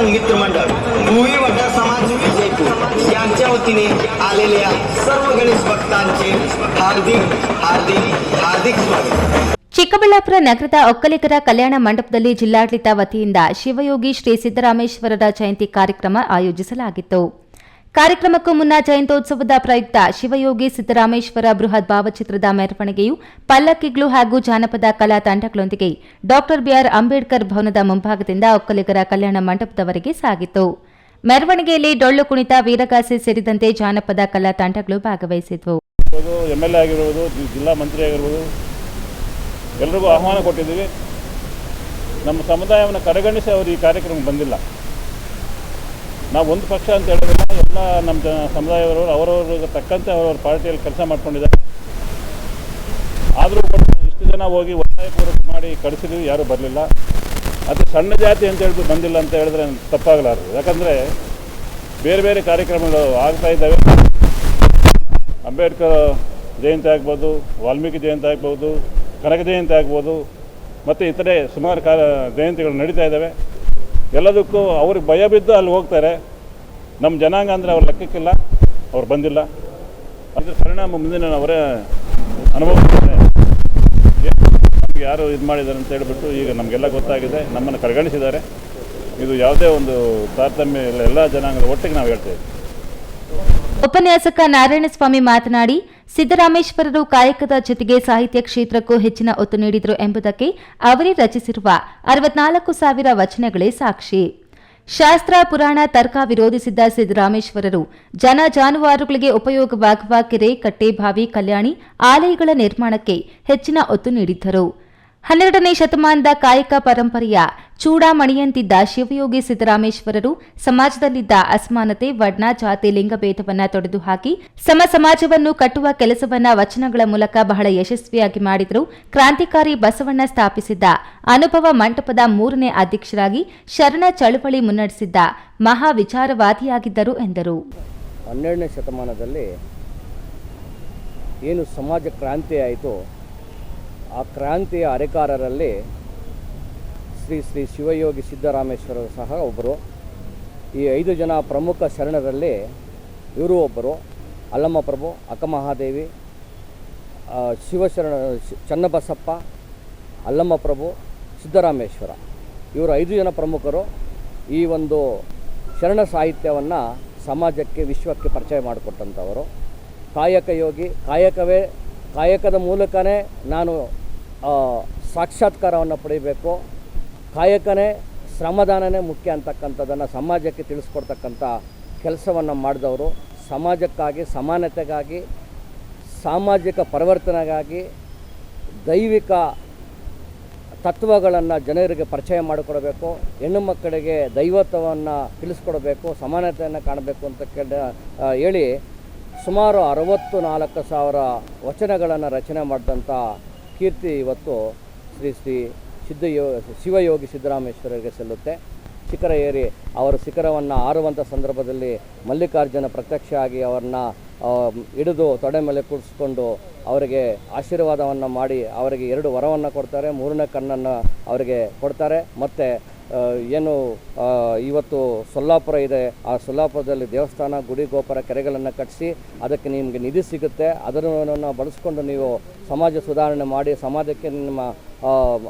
समाज मित्रमंडळ भुई वटा समाज विजयपूर यांच्या वतीने आलेल्या सर्व गणेश भक्तांचे हार्दिक हार्दिक हार्दिक स्वागत. ಚಿಕ್ಕಬಳ್ಳಾಪುರ ನಗರದ ಒಕ್ಕಲಿಗರ ಕಲ್ಯಾಣ ಮಂಟಪದಲ್ಲಿ ಜಿಲ್ಲಾಡಳಿತ ವತಿಯಿಂದ ಶಿವಯೋಗಿ ಶ್ರೀ ಸಿದ್ದರಾಮೇಶ್ವರರ ಜಯಂತಿ ಕಾರ್ಯಕ್ರಮ ಆಯೋಜಿಸಲಾಗಿತ್ತು. ಕಾರ್ಯಕ್ರಮಕ್ಕೂ ಮುನ್ನ ಜಯಂತ್ಯೋತ್ಸವದ ಪ್ರಯುಕ್ತ ಶಿವಯೋಗಿ ಸಿದ್ದರಾಮೇಶ್ವರ ಬೃಹತ್ ಭಾವಚಿತ್ರದ ಮೆರವಣಿಗೆಯು ಪಲ್ಲಕ್ಕಿಗಳು ಹಾಗೂ ಜಾನಪದ ಕಲಾ ತಂಡಗಳೊಂದಿಗೆ ಡಾಕ್ಟರ್ ಬಿಆರ್ ಅಂಬೇಡ್ಕರ್ ಭವನದ ಮುಂಭಾಗದಿಂದ ಒಕ್ಕಲಿಗರ ಕಲ್ಯಾಣ ಮಂಟಪದವರೆಗೆ ಸಾಗಿತು. ಮೆರವಣಿಗೆಯಲ್ಲಿ ಡೊಳ್ಳು ಕುಣಿತ, ವೀರಗಾಸೆ ಸೇರಿದಂತೆ ಜಾನಪದ ಕಲಾ ತಂಡಗಳು ಭಾಗವಹಿಸಿದ್ವು. ಜಿಲ್ಲಾ ಮಂತ್ರಿ ಆಗಿರ್ಬೋದು, ಎಲ್ರಿಗೂ ಆಹ್ವಾನ ಕೊಟ್ಟಿದ್ದೀವಿ. ನಮ್ಮ ಸಮುದಾಯವನ್ನು ಕಡೆಗಣಿಸಿ ಅವರು ಈ ಕಾರ್ಯಕ್ರಮಕ್ಕೆ ಬಂದಿಲ್ಲ. ನಾವು ಒಂದು ಪಕ್ಷ ಅಂತ ಹೇಳೋದಿಲ್ಲ ಎಲ್ಲ ನಮ್ಮ ಜನ ಸಮುದಾಯದವರು, ಅವರವ್ರಿಗೆ ತಕ್ಕಂತೆ ಅವರವ್ರ ಪಾರ್ಟಿಯಲ್ಲಿ ಕೆಲಸ ಮಾಡ್ಕೊಂಡಿದ್ದಾರೆ. ಆದರೂ ಕೂಡ ಇಷ್ಟು ಜನ ಹೋಗಿ ಒತ್ತಾಯಪೂರ್ವಕ ಮಾಡಿ ಕಳಿಸಿದ್ವಿ, ಯಾರೂ ಬರಲಿಲ್ಲ. ಅದು ಸಣ್ಣ ಜಾತಿ ಅಂತ ಹೇಳ್ಬಿಟ್ಟು ಬಂದಿಲ್ಲ ಅಂತ ಹೇಳಿದ್ರೆ ತಪ್ಪಾಗಲಾರದು. ಯಾಕಂದರೆ ಬೇರೆ ಬೇರೆ ಕಾರ್ಯಕ್ರಮಗಳು ಆಗ್ತಾ ಇದ್ದಾವೆ. ಅಂಬೇಡ್ಕರ್ ಜಯಂತಿ ಆಗ್ಬೋದು, ವಾಲ್ಮೀಕಿ ಜಯಂತಿ ಆಗ್ಬೋದು, ಕನಕ ಜಯಂತಿ ಆಗ್ಬೋದು, ಮತ್ತು ಇತರೆ ಸುಮಾರು ಕಾ, ಜಯಂತಿಗಳು ನಡೀತಾ ಇದ್ದಾವೆ. ಎಲ್ಲದಕ್ಕೂ ಅವ್ರಿಗೆ ಭಯ ಬಿದ್ದು ಅಲ್ಲಿ ಹೋಗ್ತಾರೆ. ನಮ್ಮ ಜನಾಂಗ ಅಂದರೆ ಅವ್ರ ಲೆಕ್ಕಕ್ಕಿಲ್ಲ, ಅವ್ರು ಬಂದಿಲ್ಲ. ಅದ್ರ ಪರಿಣಾಮ ಮುಂದಿನ ಅವರೇ ಅನುಭವಿಸ್ತಾರೆ ನಮಗೆ ಯಾರು ಇದು ಮಾಡಿದ್ದಾರೆ ಅಂತ ಹೇಳಿಬಿಟ್ಟು ಈಗ ನಮಗೆಲ್ಲ ಗೊತ್ತಾಗಿದೆ, ನಮ್ಮನ್ನು ಕಡೆಗಣಿಸಿದ್ದಾರೆ. ಇದು ಯಾವುದೇ ಒಂದು ತಾರತಮ್ಯ ಇಲ್ಲ, ಎಲ್ಲ ಜನಾಂಗದ ಒಟ್ಟಿಗೆ ನಾವು ಹೇಳ್ತೇವೆ. ಉಪನ್ಯಾಸಕ ನಾರಾಯಣಸ್ವಾಮಿ ಮಾತನಾಡಿ, ಸಿದ್ದರಾಮೇಶ್ವರರು ಕಾಯಕದ ಜೊತೆಗೆ ಸಾಹಿತ್ಯ ಕ್ಷೇತ್ರಕ್ಕೂ ಹೆಚ್ಚಿನ ಒತ್ತು ನೀಡಿದರು ಎಂಬುದಕ್ಕೆ ಅವರೇ ರಚಿಸಿರುವ ಅರವತ್ನಾಲ್ಕು ಸಾವಿರ ವಚನಗಳೇ ಸಾಕ್ಷಿ. ಶಾಸ್ತ್ರ, ಪುರಾಣ, ತರ್ಕ ವಿರೋಧಿಸಿದ್ದ ಸಿದ್ದರಾಮೇಶ್ವರರು ಜನ ಜಾನುವಾರುಗಳಿಗೆ ಉಪಯೋಗವಾಗುವ ಕೆರೆ ಕಟ್ಟೆಬಾವಿ ಕಲ್ಯಾಣಿ ಆಲಯಗಳ ನಿರ್ಮಾಣಕ್ಕೆ ಹೆಚ್ಚಿನ ಒತ್ತು ನೀಡಿದ್ದರು. ಹನ್ನೆರಡನೇ ಶತಮಾನದ ಕಾಯಕ ಪರಂಪರೆಯ ಚೂಡಾಮಣಿಯಂತಿದ್ದ ಶಿವಯೋಗಿ ಸಿದ್ದರಾಮೇಶ್ವರರು ಸಮಾಜದಲ್ಲಿದ್ದ ಅಸಮಾನತೆ, ವರ್ಣ, ಜಾತಿ ಲಿಂಗಭೇದವನ್ನು ತೊಡೆದುಹಾಕಿ ಸಮ ಸಮಾಜವನ್ನು ಕಟ್ಟುವ ಕೆಲಸವನ್ನ ವಚನಗಳ ಮೂಲಕ ಬಹಳ ಯಶಸ್ವಿಯಾಗಿ ಮಾಡಿದರು. ಕ್ರಾಂತಿಕಾರಿ ಬಸವಣ್ಣ ಸ್ಥಾಪಿಸಿದ್ದ ಅನುಭವ ಮಂಟಪದ ಮೂರನೇ ಅಧ್ಯಕ್ಷರಾಗಿ ಶರಣ ಚಳುವಳಿ ಮುನ್ನಡೆಸಿದ್ದ ಮಹಾ ವಿಚಾರವಾದಿಯಾಗಿದ್ದರು ಎಂದರು. ಹನ್ನೆರಡನೇ ಶತಮಾನದಲ್ಲಿ ಏನು ಸಮಾಜ ಕ್ರಾಂತಿ ಆಯಿತು ಆ ಕ್ರಾಂತಿಯ ಅರೆಕಾರರಲ್ಲಿ ಶ್ರೀ ಶ್ರೀ ಶಿವಯೋಗಿ ಸಿದ್ದರಾಮೇಶ್ವರರು ಸಹ ಒಬ್ಬರು. ಈ ಐದು ಜನ ಪ್ರಮುಖ ಶರಣರಲ್ಲಿ ಇವರು ಒಬ್ಬರು. ಅಲ್ಲಮ್ಮ ಪ್ರಭು, ಅಕ್ಕಮಹಾದೇವಿ ಶಿವಶರಣ ಚನ್ನಬಸಪ್ಪ, ಅಲ್ಲಮ್ಮ ಪ್ರಭು, ಸಿದ್ದರಾಮೇಶ್ವರ. ಇವರು ಐದು ಜನ ಪ್ರಮುಖರು. ಈ ಒಂದು ಶರಣ ಸಾಹಿತ್ಯವನ್ನು ಸಮಾಜಕ್ಕೆ, ವಿಶ್ವಕ್ಕೆ ಪರಿಚಯ ಮಾಡಿಕೊಟ್ಟಂಥವರು. ಕಾಯಕ ಯೋಗಿ, ಕಾಯಕವೇ, ಕಾಯಕದ ಮೂಲಕನೇ ನಾನು ಸಾಕ್ಷಾತ್ಕಾರವನ್ನು ಪಡಿಬೇಕು. ಕಾಯಕನೇ ಶ್ರಮದಾನನೇ ಮುಖ್ಯ ಅಂತಕ್ಕಂಥದ್ದನ್ನು ಸಮಾಜಕ್ಕೆ ತಿಳಿಸ್ಕೊಡ್ತಕ್ಕಂಥ ಕೆಲಸವನ್ನು ಮಾಡಿದವರು. ಸಮಾಜಕ್ಕಾಗಿ, ಸಮಾನತೆಗಾಗಿ, ಸಾಮಾಜಿಕ ಪರಿವರ್ತನೆಗಾಗಿ ದೈವಿಕ ತತ್ವಗಳನ್ನು ಜನರಿಗೆ ಪರಿಚಯ ಮಾಡಿಕೊಡಬೇಕು. ಹೆಣ್ಣು ಮಕ್ಕಳಿಗೆ ದೈವತ್ವವನ್ನು ತಿಳಿಸ್ಕೊಡಬೇಕು, ಸಮಾನತೆಯನ್ನು ಕಾಣಬೇಕು ಅಂತ ಕೇಳ ಹೇಳಿ ಸುಮಾರು ಅರವತ್ತು ನಾಲ್ಕು ಸಾವಿರ ವಚನಗಳನ್ನು ರಚನೆ ಮಾಡಿದಂಥ ಕೀರ್ತಿ ಇವತ್ತು ಶ್ರೀ ಶ್ರೀ ಸಿದ್ಧಯೋ, ಶಿವಯೋಗಿ ಸಿದ್ದರಾಮೇಶ್ವರರಿಗೆ ಸಲ್ಲುತ್ತೆ. ಶಿಖರ ಏರಿ ಅವರು ಶಿಖರವನ್ನು ಆರುವಂಥ ಸಂದರ್ಭದಲ್ಲಿ ಮಲ್ಲಿಕಾರ್ಜುನ ಪ್ರತ್ಯಕ್ಷ ಆಗಿ ಅವರನ್ನ ಹಿಡಿದು ತೊಡೆ ಮೇಲೆ ಕೂರಿಸ್ಕೊಂಡು ಅವರಿಗೆ ಆಶೀರ್ವಾದವನ್ನು ಮಾಡಿ ಅವರಿಗೆ ಎರಡು ವರವನ್ನು ಕೊಡ್ತಾರೆ. ಮೂರನೇ ಕಣ್ಣನ್ನು ಅವರಿಗೆ ಕೊಡ್ತಾರೆ. ಮತ್ತು ಏನು ಇವತ್ತು ಸೊಲ್ಲಾಪುರ ಇದೆ. ಆ ಸೊಲ್ಲಾಪುರದಲ್ಲಿ ದೇವಸ್ಥಾನ, ಗುಡಿ ಗೋಪುರ ಕೆರೆಗಳನ್ನು ಕಟ್ಟಿಸಿ ಅದಕ್ಕೆ ನಿಮಗೆ ನಿಧಿ ಸಿಗುತ್ತೆ. ಅದನ್ನು ಬಳಸ್ಕೊಂಡು ನೀವು ಸಮಾಜ ಸುಧಾರಣೆ ಮಾಡಿ, ಸಮಾಜಕ್ಕೆ ನಿಮ್ಮ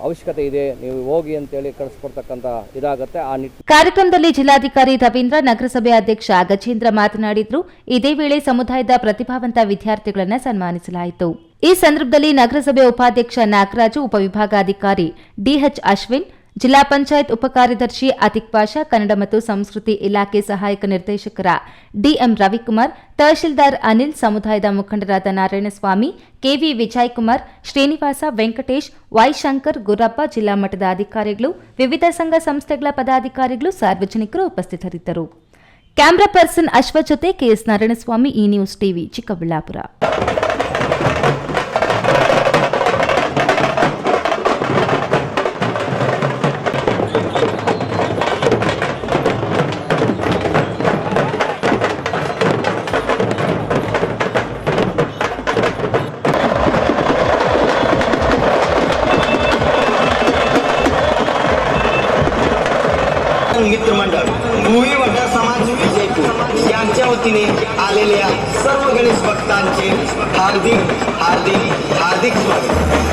ಅವಶ್ಯಕತೆ ಇದೆ, ನೀವು ಹೋಗಿ ಅಂತೇಳಿ ಕಳಿಸ್ಕೊಡ್ತಕ್ಕಂಥ ಇದಾಗುತ್ತೆ. ಆ ಕಾರ್ಯಕ್ರಮದಲ್ಲಿ ಜಿಲ್ಲಾಧಿಕಾರಿ ರವೀಂದ್ರ, ನಗರಸಭೆ ಅಧ್ಯಕ್ಷ ಗಜೇಂದ್ರ ಮಾತನಾಡಿದ್ರು. ಇದೇ ವೇಳೆ ಸಮುದಾಯದ ಪ್ರತಿಭಾವಂತ ವಿದ್ಯಾರ್ಥಿಗಳನ್ನು ಸನ್ಮಾನಿಸಲಾಯಿತು. ಈ ಸಂದರ್ಭದಲ್ಲಿ ನಗರಸಭೆ ಉಪಾಧ್ಯಕ್ಷ ನಾಗರಾಜು, ಉಪವಿಭಾಗಾಧಿಕಾರಿ ಡಿಎಚ್ ಅಶ್ವಿನ್ ಜಿಲ್ಲಾ ಪಂಚಾಯತ್ ಉಪಕಾರ್ಯದರ್ಶಿ ಅತಿಕ್ ಪಾಷಾ, ಕನ್ನಡ ಮತ್ತು ಸಂಸ್ಕೃತಿ ಇಲಾಖೆ ಸಹಾಯಕ ನಿರ್ದೇಶಕರ ಡಿಎಂ ರವಿಕುಮಾರ್, ತಹಶೀಲ್ದಾರ್ ಅನಿಲ್, ಸಮುದಾಯದ ಮುಖಂಡರಾದ ನಾರಾಯಣಸ್ವಾಮಿ, ಕೆವಿ ವಿಜಯಕುಮಾರ್, ಶ್ರೀನಿವಾಸ ವೆಂಕಟೇಶ್ ವೈಶಂಕರ್ ಗುರಪ್ಪ, ಜಿಲ್ಲಾ ಮಟ್ಟದ ಅಧಿಕಾರಿಗಳು, ವಿವಿಧ ಸಂಘ ಸಂಸ್ಥೆಗಳ ಪದಾಧಿಕಾರಿಗಳು, ಸಾರ್ವಜನಿಕರು ಉಪಸ್ಥಿತರಿದ್ದರು. ಕ್ಯಾಮರಾ ಪರ್ಸನ್ ಅಶ್ವ ಜೊತೆ ಕೆಎಸ್ ನಾರಾಯಣಸ್ವಾಮಿ ಈ ನ್ಯೂಸ್ ಟಿವಿ, ಚಿಕ್ಕಬಳ್ಳಾಪುರ. मित्र मंडळ भुई वटा समाज विजयपूर यांच्या वतीने आलेल्या सर्व गणेश भक्तांचे हार्दिक हार्दिक हार्दिक स्वागत.